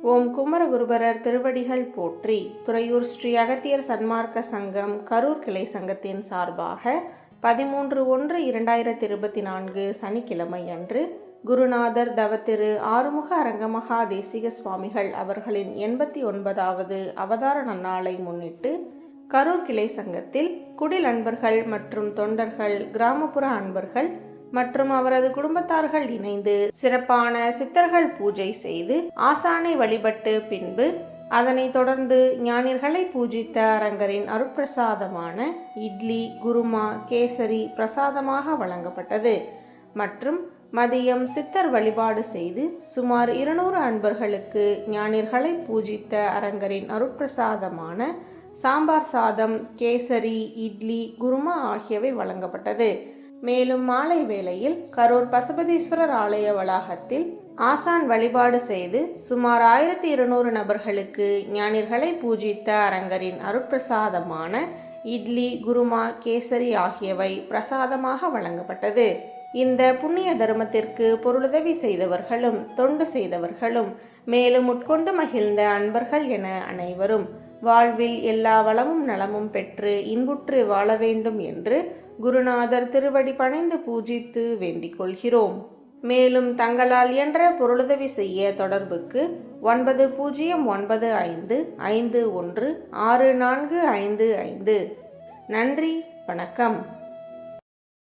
ஓம் குமரகுருபரர் திருவடிகள் போற்றி. துறையூர் ஸ்ரீ அகத்தியர் சன்மார்க்க சங்கம் கரூர் கிளை சங்கத்தின் சார்பாக பதிமூன்று ஒன்று இரண்டாயிரத்தி இருபத்தி நான்கு சனிக்கிழமை அன்று குருநாதர் தவத்திரு ஆறுமுக அரங்கமகா தேசிக சுவாமிகள் அவர்களின் எண்பத்தி ஒன்பதாவது அவதார நன்னாளை முன்னிட்டு கரூர் கிளை சங்கத்தில் குடில் அன்பர்கள் மற்றும் தொண்டர்கள் கிராமப்புற அன்பர்கள் மற்றும் அவரது குடும்பத்தார்கள் இணைந்து சிறப்பான சித்தர்கள் பூஜை செய்து ஆசானை வழிபட்டு பின்பு அதனைத் தொடர்ந்து ஞானிர்களை பூஜித்த அரங்கரின் அருட்பிரசாதமான இட்லி குருமா கேசரி பிரசாதமாக வழங்கப்பட்டது. மற்றும் மதியம் சித்தர் வழிபாடு செய்து சுமார் இருநூறு அன்பர்களுக்கு ஞானிர்களை பூஜித்த அரங்கரின் அருட்பிரசாதமான சாம்பார் சாதம் கேசரி இட்லி குருமா ஆகியவை வழங்கப்பட்டது. மேலும் மாலை வேளையில் கரூர் பசுபதீஸ்வரர் ஆலய வளாகத்தில் ஆசான் வழிபாடு செய்து சுமார் ஆயிரத்தி இருநூறு நபர்களுக்கு ஞானிகளை பூஜித்த அரங்கரின் அருட்பிரசாதமான இட்லி குருமா கேசரி ஆகியவை பிரசாதமாக வழங்கப்பட்டது. இந்த புண்ணிய தர்மத்திற்கு பொருளுதவி செய்தவர்களும் தொண்டு செய்தவர்களும் மேலும் உட்கொண்டு மகிழ்ந்த அன்பர்கள் என அனைவரும் வாழ்வில் எல்லா வளமும் நலமும் பெற்று இன்புற்று வாழ வேண்டும் என்று குருநாதர் திருவடி பணிந்து பூஜித்து வேண்டிக் கொள்கிறோம். மேலும் தங்களால் என்ற பொருளுதவி செய்ய தொடர்புக்கு ஒன்பது பூஜ்ஜியம் ஒன்பது ஐந்து ஐந்து ஒன்று ஆறு நான்கு ஐந்து ஐந்து. நன்றி வணக்கம்.